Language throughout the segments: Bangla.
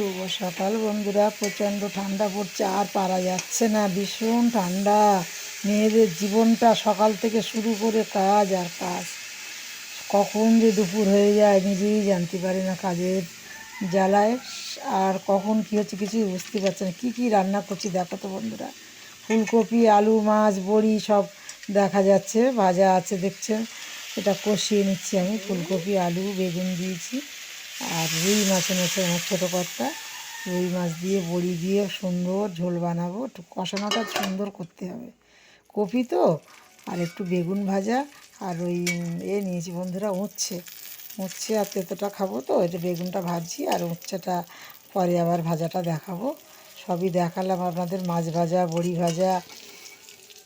শুভ সকাল বন্ধুরা। প্রচণ্ড ঠান্ডা পড়ছে, আর পারা যাচ্ছে না, ভীষণ ঠান্ডা। মেয়েদের জীবনটা সকাল থেকে শুরু করে কাজ আর কাজ। কখন যে দুপুর হয়ে যায়, নিজেই জানতে পারি না কাজের জ্বালায়। আর কখন কী হচ্ছে কিছুই বুঝতে পারছি না। কী কী রান্না করছি দেখো তো বন্ধুরা। ফুলকপি, আলু, মাছ, বড়ি সব দেখা যাচ্ছে, ভাজা আছে দেখছেন। এটা কষিয়ে নিচ্ছি আমি। ফুলকপি, আলু, বেগুন দিয়েছি। আর রুই মাছ এনেছে আমার ছোটো কর্তা। রুই মাছ দিয়ে, বড়ি দিয়ে সুন্দর ঝোল বানাবো। একটু কষানোটা সুন্দর করতে হবে। কপি তো, আর একটু বেগুন ভাজা আর ওই, এ নিয়েছি বন্ধুরা, উচ্ছে। উচ্ছে আর তেতোটা খাব তো এটা বেগুনটা ভাজছি আর উচ্ছেটা পরে আবার ভাজাটা দেখাবো। সবই দেখালাম আপনাদের, মাছ ভাজা, বড়ি ভাজা।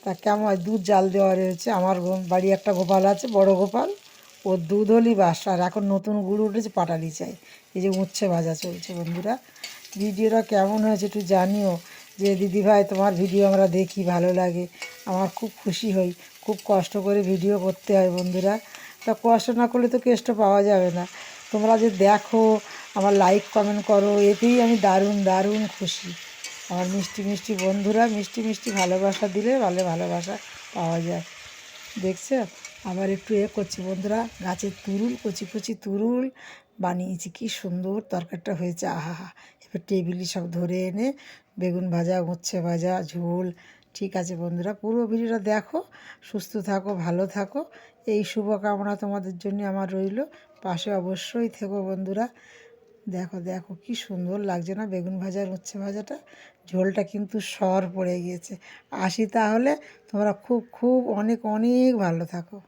তা কেমন দুধ জাল দেওয়া রয়েছে। আমার বাড়ি একটা গোপাল আছে, বড় গোপাল। ওর দুধ হলেই বাস, আর এখন নতুন গুড় উঠেছে, পাটালি চাই। এই যে উচ্ছে ভাজা চলছে, বন্ধুরা। ভিডিওটা কেমন হয়েছে একটু জানিও। যে দিদিভাই, তোমার ভিডিও আমরা দেখি, ভালো লাগে। আমার খুব খুশি হই, খুব কষ্ট করে ভিডিও করতে হয়, বন্ধুরা। তা কষ্ট না করলে তো কেষ্ট পাওয়া যাবে না। তোমরা যে দেখো, আমার লাইক কমেন্ট করো, এতেই আমি দারুণ দারুণ খুশি। আমার মিষ্টি মিষ্টি বন্ধুরা, মিষ্টি মিষ্টি ভালোবাসা দিলে ভালো ভালোবাসা পাওয়া যায়। দেখছ? আবার একটু এ করছি বন্ধুরা গাছের তুরুল, কচি কচি তুরুল বানিয়েছি, কি সুন্দর তরকারিটা হয়েছে, আহা এবার টেবিলে সব ধরে এনে বেগুন ভাজা, উচ্ছে ভাজা, ঝোল, ঠিক আছে বন্ধুরা, পুরো ভিডিওটা দেখো, সুস্থ থাকো, ভালো থাকো, এই শুভকামনা তোমাদের জন্য আমার রইল, পাশে অবশ্যই থেকো বন্ধুরা, দেখো দেখো কি সুন্দর লাগছে না বেগুন ভাজা আর উচ্ছে ভাজাটা, ঝোলটা কিন্তু সর পড়ে গিয়েছে, আসি তাহলে, তোমরা খুব খুব অনেক অনেক ভালো থাকো।